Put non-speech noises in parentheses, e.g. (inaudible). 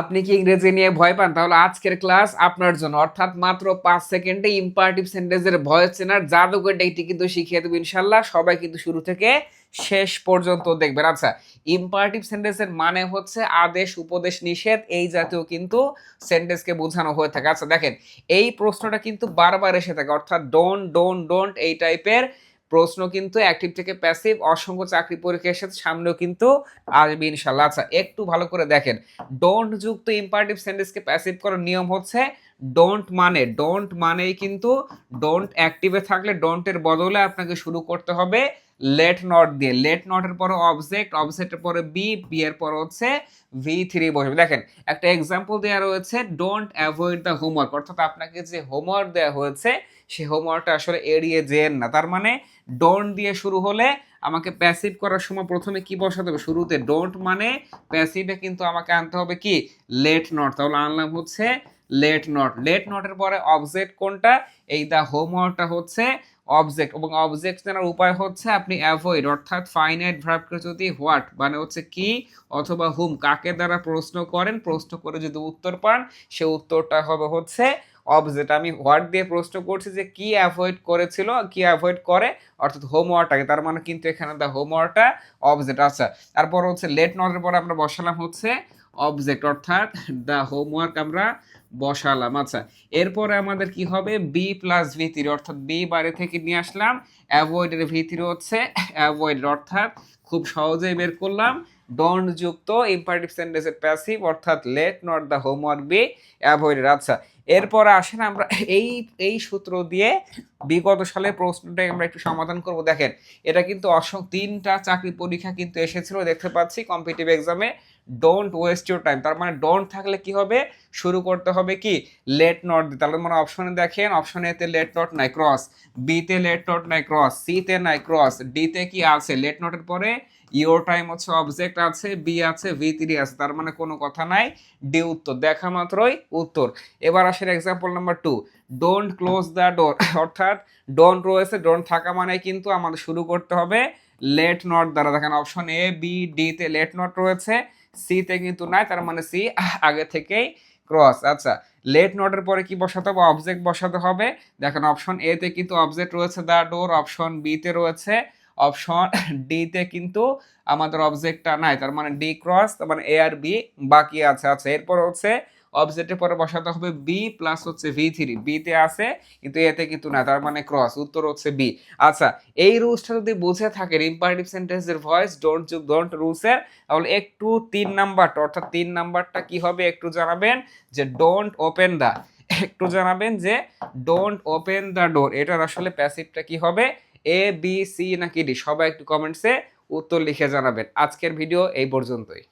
আপনি কি ইংরেজি নিয়ে ভয় পান? তাহলে আজকের ক্লাস আপনার জন্য। অর্থাৎ মাত্র পাঁচ সেকেন্ডে ইম্পারেটিভ সেন্টেন্সের ভয়েস চেনার জাদুকর এটি কিন্তু শিখিয়ে দেবো ইনশাল্লাহ সবাই কিন্তু শুরু থেকে শেষ পর্যন্ত দেখবেন। আচ্ছা ইম্পারেটিভ সেন্টেন্সের মানে হচ্ছে আদেশ, উপদেশ, নিষেধ, এই জাতীয় কিন্তু সেন্টেন্সকে বোঝানো হয়ে থাকে। আচ্ছা দেখেন, এই প্রশ্নটা কিন্তু বারবার এসে থাকে। অর্থাৎ ডোন্ট ডোন্ট ডোন্ট এই টাইপের প্রশ্ন কিন্তু অ্যাক্টিভ থেকে প্যাসিভ অসংখ্য চাকরি পরীক্ষার সাথে সামনেও কিন্তু আসবে ইনশাল্লাহ। আচ্ছা একটু ভালো করে দেখেন। ডোন্ট যুক্ত ইম্পারেটিভ সেন্টেন্সকে প্যাসিভ করার নিয়ম হচ্ছে ডোন্ট মানে ডোন্ট মানেই কিন্তু ডোন্ট অ্যাক্টিভে থাকলে ডোন্টের বদলে আপনাকে শুরু করতে হবে লেট নট দিয়ে লেট নটের পরে অবজেক্ট অবজেক্টের পরে বি বি এর পরে হচ্ছে ভি থ্রি বসবে। দেখেন, একটা এক্সাম্পল দেওয়া রয়েছে ডোন্ট অ্যাভয়েড দ্য হোমওয়ার্ক অর্থাৎ আপনাকে যে হোমওয়ার্ক দেওয়া হয়েছে সেই হোমওয়ার্কটা আসলে এড়িয়ে যেন না। তার মানে ডোন্ট দিয়ে শুরু হলে আমাকে প্যাসিভ করার সময় প্রথমে কি বসাতে হবে? শুরুতে ডোন্ট মানে প্যাসিভে কিন্তু আমাকে আনতে হবে কি? লেট নট তাহলে আনলাম হচ্ছে লেট নট লেট নটের পরে অবজেক্ট কোনটা? এই দ্য হোমওয়ার্কটা হচ্ছে অবজেক্ট এবং অবজেক্ট জানার উপায় হচ্ছে আপনি অ্যাভয়েড অর্থাৎ ফাইনাইট ভার্বকে যদি হোয়াট মানে হচ্ছে কি অথবা হুম কাকে দ্বারা প্রশ্ন করেন, প্রশ্ন করে যদি উত্তর পান, সে উত্তরটা হবে হচ্ছে অবজেক্ট আমি হোয়াট দিয়ে প্রশ্ন করছি যে কি অ্যাভয়েড করেছিল, কি অ্যাভয়েড করে, অর্থাৎ হোমওয়ার্কটাকে তার মানে কিন্তু এখানে দ্য হোমওয়ার্কটা অবজেক্ট আচ্ছা তারপর হচ্ছে লেট নটের পরে আমরা বসালাম হচ্ছে অবজেক্ট অর্থাৎ দ্য হোমওয়ার্ক আমরা বসালাম। আচ্ছা এরপরে আমাদের কি হবে? বি প্লাস ভি থ্রি অর্থাৎ বি বাইরে থেকে নিয়ে আসলাম। অ্যাভয়েডের ভি থ্রি হচ্ছে অ্যাভয়েড অর্থাৎ খুব সহজেই বের করলাম। ডন্ট যুক্ত ইম্পারেটিভ সেন্টেন্সের প্যাসিভ অর্থাৎ let not the homework be avoided আচ্ছা এরপরে আসেন আমরা এই এই সূত্র দিয়ে বিগত সালের প্রশ্নটা আমরা একটু সমাধান করব। দেখেন, এটা কিন্তু অসং, তিনটা চাকরি পরীক্ষা কিন্তু এসেছিল, দেখতে পাচ্ছি কম্পিটিভ এক্সামে ডোন্ট ওয়েস্ট ইউর টাইম তার মানে ডোন্ট থাকলে কি হবে? শুরু করতে হবে কি? লেট নট তাহলে মানে অপশনে দেখেন অপশনে এতে লেট নট নাই ক্রস বিতে লেট নট নাই ক্রস সিতে নাই ক্রস ডিতে কি আছে? লেট নটের পরে ইওর টাইম হচ্ছে অবজেক্ট আছে বি আছে ভি থ্রি আছে, তার মানে কোনো কথা নাই ডি উত্তর, দেখা মাত্রই উত্তর। এবার আসেন example number two don't close the door অর্থাৎ ডোন্ট রয়েছে ডোন্ট থাকা মানে কিন্তু আমাদের শুরু করতে হবে লেট নট দ্বারা। দেখেন অপশন এ বি ডিতে লেট নট রয়েছে সিতে কিন্তু নাই, তার মানে সি (laughs) আগে থেকেই ক্রস আচ্ছা লেট নোটের পরে কি বসাতে হবে? অবজেক্ট বসাতে হবে। দেখেন অপশন এ তে কিন্তু অবজেক্ট রয়েছে দ্য ডোর অপশন বি তে রয়েছে অপশন ডি তে কিন্তু আমাদের অবজেক্টটা নাই, তার মানে ডি ক্রস তার মানে এ আর বি বাকি আছে। আচ্ছা এরপর হচ্ছে অবজেক্টের পরে বসাতে হবে বি প্লাস হচ্ছে ভি থ্রি বিতে আছে, কিন্তু এতে কিন্তু না, তার মানে ক্রস উত্তর হচ্ছে বি আচ্ছা এই রুলসটা যদি বুঝে থাকেন ইম্পারেটিভ সেন্টেন্সের ভয়েস ডোন্ট যুগ ডোন্ট রুলসের তাহলে একটু তিন নাম্বারটা অর্থাৎ তিন নাম্বারটা কি হবে একটু জানাবেন, যে ডোন্ট ওপেন দা একটু জানাবেন যে ডোন্ট ওপেন দ্য ডোর এটার আসলে প্যাসিভটা কি হবে? এ বি সি নাকি ডি সবাই একটু কমেন্টসে উত্তর লিখে জানাবেন। আজকের ভিডিও এই পর্যন্তই।